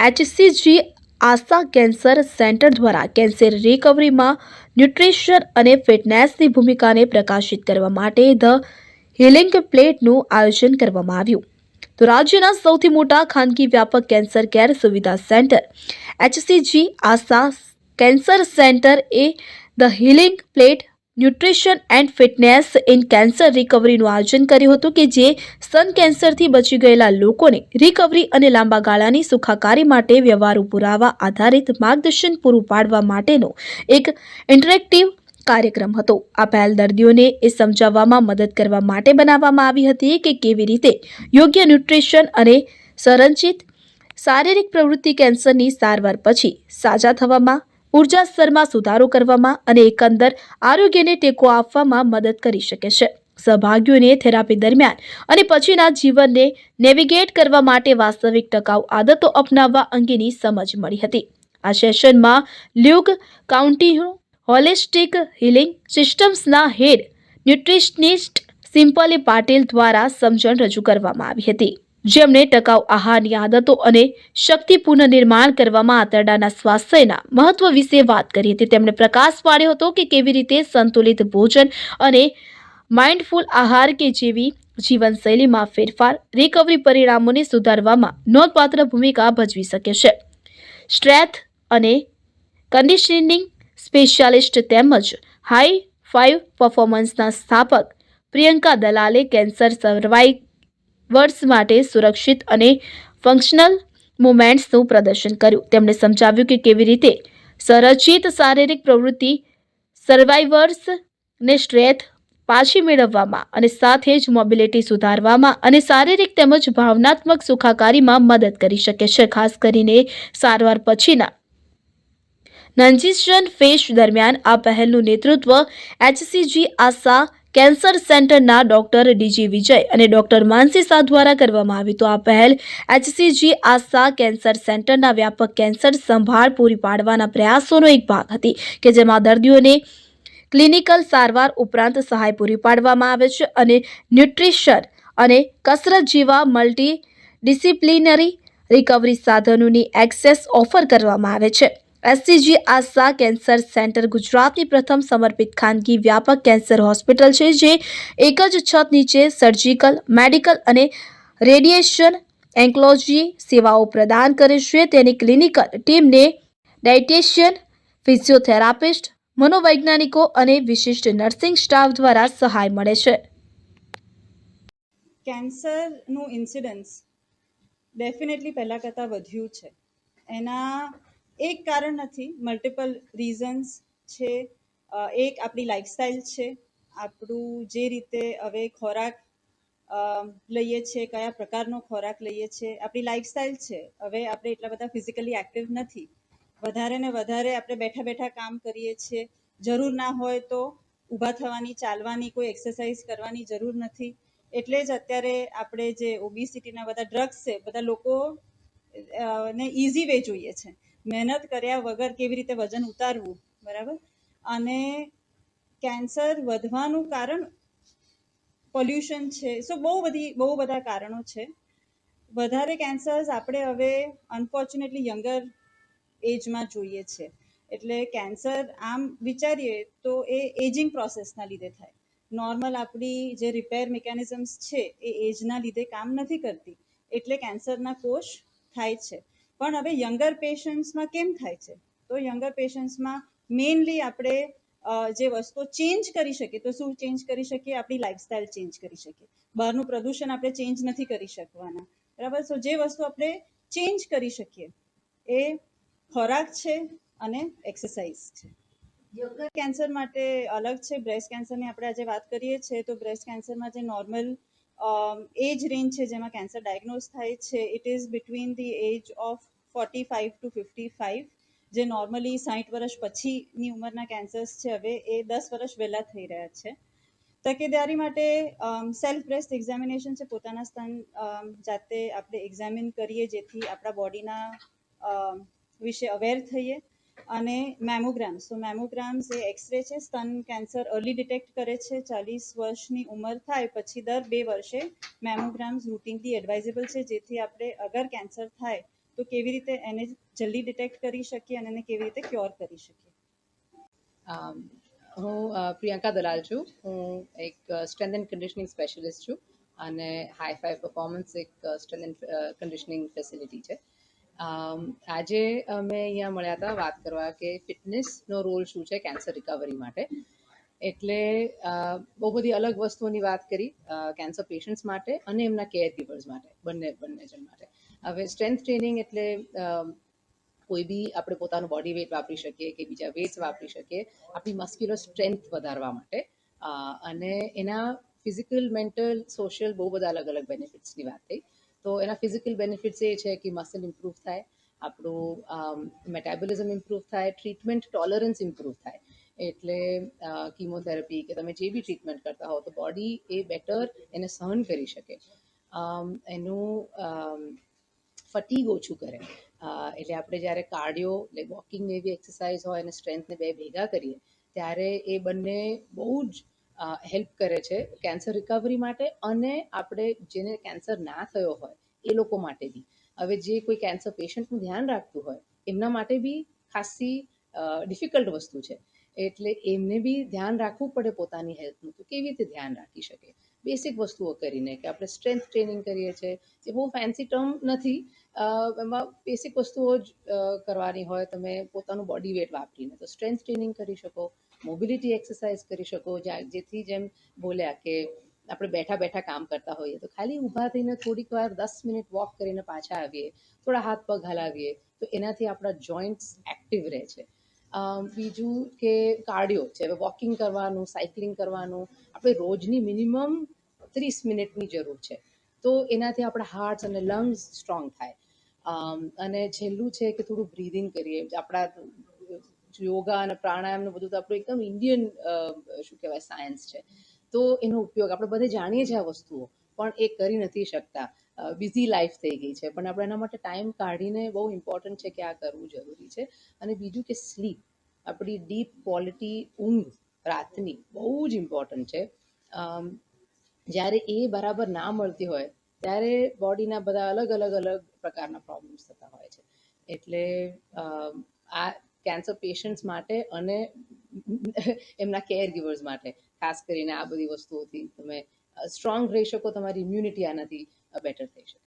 HCG Asha cancer centre દ્વારા cancer રિકવરીમાં nutrition અને ફિટનેસની ભૂમિકાને પ્રકાશિત કરવા માટે ધ હિલિંગ પ્લેટનું આયોજન કરવામાં આવ્યું. તો રાજ્યના સૌથી મોટા ખાનગી વ્યાપક કેન્સર કેર સુવિધા centre HCG Asha cancer centre A the healing plate nutrition and fitness in cancer રિકવરીનું આયોજન કર્યું હતું કે જે સ્તન કેન્સરથી બચી ગયેલા લોકોને રિકવરી અને લાંબા ગાળાની સુખાકારી માટે વ્યવહારુ પુરાવા આધારિત માર્ગદર્શન પૂરું પાડવા માટેનો એક ઇન્ટરેક્ટિવ કાર્યક્રમ હતો. આ પહેલ દર્દીઓને એ સમજાવવામાં મદદ કરવા માટે બનાવવામાં આવી હતી કે કેવી રીતે યોગ્ય ન્યુટ્રિશન અને સંરચિત શારીરિક પ્રવૃત્તિ કેન્સરની સારવાર પછી સાજા થવામાં ઊર્જા સ્તરમાં સુધારો કરવામાં અને એકંદર આરોગ્યને ટેકો આપવામાં મદદ કરી શકે છે. સહભાગીઓને થેરાપી દરમિયાન અને પછીના જીવનને નેવિગેટ કરવા માટે વાસ્તવિક ટકાઉ આદતો અપનાવવા અંગેની સમજ મળી હતી. આ સેશનમાં લ્યુક કાઉન્ટી હોલિસ્ટિક હિલિંગ સિસ્ટમ્સના હેડ ન્યુટ્રિશનિસ્ટ સિમ્પલી પાટીલ દ્વારા સમજણ રજૂ કરવામાં આવી હતી. જેમણે ટકાઉ આહારની આદતો અને શક્તિ પુનઃનિર્માણ કરવામાં આંતરડાના સ્વાસ્થ્યના મહત્વ વિશે વાત કરી હતી. તેમણે પ્રકાશ પાડ્યો હતો કે કેવી રીતે સંતુલિત ભોજન અને માઇન્ડફુલ આહાર કે જેવી જીવનશૈલીમાં ફેરફાર રિકવરી પરિણામોને સુધારવામાં નોંધપાત્ર ભૂમિકા ભજવી શકે છે. સ્ટ્રેથ અને કન્ડિશનિંગ સ્પેશિયાલિસ્ટ તેમજ હાઈ ફાઇવ પરફોર્મન્સના સ્થાપક પ્રિયંકા દલાલે કેન્સર સર્વાઈવર્સ માટે સુરક્ષિત અને ફંક્શનલ મુમેન્ટ્સનું પ્રદર્શન કર્યું. તેમણે સમજાવ્યું કે કેવી રીતે સંરચિત શારીરિક પ્રવૃત્તિ સર્વાઈવર્સને સ્ટ્રેથ પાછી મેળવવામાં અને સાથે જ મોબિલિટી સુધારવામાં અને શારીરિક તેમજ ભાવનાત્મક સુખાકારીમાં મદદ કરી શકે છે. ખાસ કરીને સારવાર પછીના નંજીશન ફેશ દરમિયાન આ પહેલનું નેતૃત્વ એચસીજી આશા કેન્સર સેન્ટરના ડોક્ટર ડીજી વિજય અને ડોક્ટર માનસી શાહ દ્વારા કરવામાં આવી. તો આ પહેલ એચસીજી આશા કેન્સર સેન્ટરના વ્યાપક કેન્સર સંભાળ પૂરી પાડવાના પ્રયાસોનો એક ભાગ હતી કે જેમાં દર્દીઓને ક્લિનિકલ સારવાર ઉપરાંત સહાય પૂરી પાડવામાં આવે છે અને ન્યુટ્રિશન અને કસરત જેવા મલ્ટી ડિસિપ્લિનરી રિકવરી સાધનોની એક્સેસ ઓફર કરવામાં આવે છે. એસસીજી આસા કેન્સર સેન્ટર ગુજરાતની પ્રથમ સમર્પિત ખાનગી વ્યાપક કેન્સર હોસ્પિટલ છે, જે એક જ છત નીચે સર્જિકલ મેડિકલ અને રેડિયેશન એન્કોલોજી સેવાઓ પ્રદાન કરે છે. તેની ક્લિનિકલ ટીમને ડાયટેશિયન ફિઝિયોથેરાપિસ્ટ મનોવૈજ્ઞાનિકો અને વિશિષ્ટ નર્સિંગ સ્ટાફ દ્વારા સહાય મળે છે. કેન્સરનું ઇન્સિડન્સ ડેફિનેટલી પહેલાં કરતાં વધ્યું છે. એના એક કારણ નથી મલ્ટિપલ રીઝન્સ છે એક આપણી લાઈફસ્ટાઈલ છે, આપણું જે રીતે હવે ખોરાક લઈએ છીએ, કયા પ્રકારનો ખોરાક લઈએ છીએ, આપણી લાઈફસ્ટાઈલ છે. હવે આપણે એટલા બધા ફિઝિકલી એક્ટિવ નથી. વધારે ને વધારે આપણે બેઠા બેઠા કામ કરીએ છીએ. જરૂર ના હોય તો ઊભા થવાની, ચાલવાની, કોઈ એક્સરસાઇઝ કરવાની જરૂર નથી. એટલે જ અત્યારે આપણે જે ઓબિસિટીના બધા ડ્રગ્સ છે, બધા લોકો ને ઇઝી વે જોઈએ છે. મહેનત કર્યા વગર કેવી રીતે વજન ઉતારવું, બરાબર? અને કેન્સર વધવાનું કારણ પોલ્યુશન છે. સો બહુ બધી, બહુ બધા કારણો છે. વધારે કેન્સર્સ આપણે હવે અનફોર્ચ્યુનેટલી યંગર એજમાં જોઈએ છે. એટલે કેન્સર આમ વિચારીએ તો એ એજિંગ પ્રોસેસના લીધે થાય. નોર્મલ આપણી જે રિપેર મિકેનિઝમ્સ છે એ એજના લીધે કામ નથી કરતી. એટલે કેન્સરના કોષ થાય છે. પણ હવે યંગર પેશન્ટ્સમાં કેમ થાય છે? તો યંગર પેશન્ટ્સમાં મેઇનલી આપણે જે વસ્તુ ચેન્જ કરી શકીએ, તો શું ચેન્જ કરી શકીએ? આપણી લાઈફસ્ટાઈલ ચેન્જ કરી શકીએ. બહારનું પ્રદૂષણ આપણે ચેન્જ નથી કરી શકવાના. બરાબર? સો જે વસ્તુ આપણે ચેન્જ કરી શકીએ, એ ખોરાક છે અને એક્સરસાઇઝ છે. કેન્સર માટે અલગ છે. બ્રેસ્ટ કેન્સરની આપણે આજે વાત કરીએ છીએ, તો બ્રેસ્ટ કેન્સરમાં જે નોર્મલ એજ રેન્જ છે, જેમાં કેન્સર ડાયગ્નોઝ થાય છે it is between the age of forty five to fifty five જે નોર્મલી સાઠ વર્ષ પછીની ઉંમરના કેન્સર્સ છે, હવે એ દસ વર્ષ વહેલા થઈ રહ્યા છે. તકેદારી માટે સેલ્ફ બ્રેસ્ટ એક્ઝામિનેશન છે, પોતાના સ્તન જાતે આપણે એક્ઝામિન કરીએ, જેથી આપણા બોડીના વિશે અવેર થઈએ. અને મેમોગ્રામ્સ તો મેમોગ્રામ્સ એ એક્સરે છે, સ્તન કેન્સર અર્લી ડિટેક્ટ કરે છે, ચાલીસ વર્ષની ઉંમર થાય, પછી દર બે વર્ષે મેમોગ્રામ્સ રૂટીનલી એડવાઇઝેબલ છે, જેથી આપણે અગર કેન્સર થાય તો કેવી રીતે એને જલ્દી ડિટેક્ટ કરી શકીએ અને એને કેવી રીતે ક્યોર કરી શકીએ? હું પ્રિયંકા દલાલ છું. હું એક સ્ટ્રેન્થ એન્ડ કન્ડિશનિંગ સ્પેશિયલિસ્ટ છું અને હાઈ ફાઈ પરફોર્મન્સ એક સ્ટ્રેન્થ એન્ડ કન્ડિશનિંગ ફેસિલિટી છે. આજે અમે અહીંયા મળ્યા હતા વાત કરવા કે ફિટનેસનો રોલ શું છે કેન્સર રિકવરી માટે. એટલે બહુ બધી અલગ વસ્તુઓની વાત કરી કેન્સર પેશન્ટ્સ માટે અને એમના કેર ગીવર્સ માટે, બંને બંને જણ માટે. હવે સ્ટ્રેન્થ ટ્રેનિંગ એટલે કોઈ બી આપણે પોતાનું બોડી વેટ વાપરી શકીએ કે બીજા વેટ વાપરી શકીએ, આપણી મસ્ક્યુલર સ્ટ્રેન્થ વધારવા માટે. અને એના ફિઝિકલ મેન્ટલ સોશિયલ બહુ બધા અલગ અલગ બેનિફિટ્સની વાત થઈ. તો એના ફિઝિકલ બેનિફિટ્સ એ છે કે મસલ ઇમ્પ્રૂવ થાય, આપણું મેટાબોલિઝમ ઇમ્પ્રૂવ થાય ટ્રીટમેન્ટ ટોલરન્સ ઇમ્પ્રૂવ થાય. એટલે કીમોથેરાપી કે તમે જે બી ટ્રીટમેન્ટ કરતા હો તો બોડી એ બેટર એને સહન કરી શકે. એનું ફટીગ ઓછું કરે. એટલે આપણે જ્યારે કાર્ડિયો એટલે વોકિંગ એવી એક્સરસાઇઝ હોય અને સ્ટ્રેન્થને બે ભેગા કરીએ, ત્યારે એ બંને બહુ જ હેલ્પ કરે છે કેન્સર રિકવરી માટે અને આપણે જેને કેન્સર ના થયો હોય એ લોકો માટે બી. હવે જે કોઈ કેન્સર પેશન્ટનું ધ્યાન રાખતું હોય, એમના માટે બી ખાસી ડિફિકલ્ટ વસ્તુ છે. એટલે એમને બી ધ્યાન રાખવું પડે પોતાની હેલ્થનું તો કેવી રીતે ધ્યાન રાખી શકે. બેસિક વસ્તુઓ કરીને કે આપણે સ્ટ્રેન્થ ટ્રેનિંગ કરીએ છીએ, જે બહુ ફેન્સી ટર્મ નથી એમાં બેસિક વસ્તુઓ જ કરવાની હોય, તમે પોતાનું બોડી વેટ વાપરીને. તો સ્ટ્રેન્થ ટ્રેનિંગ કરી શકો મોબિલિટી એક્સરસાઇઝ કરી શકો જેથી જેમ બોલ્યા કે આપણે બેઠા બેઠા કામ કરતા હોઈએ, તો ખાલી ઊભા થઈને થોડીક વાર દસ મિનિટ વોક કરીને પાછા આવીએ, થોડા હાથ પગ હલાવીએ, તો એનાથી આપણા જોઈન્ટ્સ એક્ટિવ રહે છે. બીજું કે કાર્ડિયો છે, હવે વોકિંગ કરવાનું સાયકલિંગ કરવાનું, આપણે રોજની મિનિમમ ત્રીસ મિનિટની જરૂર છે. તો એનાથી આપણા હાર્ટ્સ અને લંગ્સ સ્ટ્રોંગ થાય. અને છેલ્લું છે કે થોડું બ્રીધિંગ કરીએ. આપણા યોગા અને પ્રાણાયામનું બધું તો આપણું એકદમ ઇન્ડિયન શું કહેવાય સાયન્સ છે. તો એનો ઉપયોગ આપણે બધે જાણીએ છીએ આ વસ્તુઓ, પણ એ કરી નથી શકતા. બિઝી લાઈફ થઈ ગઈ છે. પણ આપણે એના માટે ટાઈમ કાઢીને બહુ ઇમ્પોર્ટન્ટ છે કે આ કરવું જરૂરી છે. અને બીજું કે સ્લીપ આપણી ડીપ ક્વોલિટી ઊંઘ રાતની બહુ જ ઇમ્પોર્ટન્ટ છે. જ્યારે એ બરાબર ના મળતી હોય, ત્યારે બોડીના બધા અલગ અલગ અલગ પ્રકારના પ્રોબ્લેમ્સ થતા હોય છે. એટલે આ કેન્સર પેશન્ટ્સ માટે અને એમના કેર ગિવર્સ માટે, ખાસ કરીને આ બધી વસ્તુઓથી તમે સ્ટ્રોંગ રહી શકો, તમારી ઇમ્યુનિટી આનાથી બેટર થઈ શકે.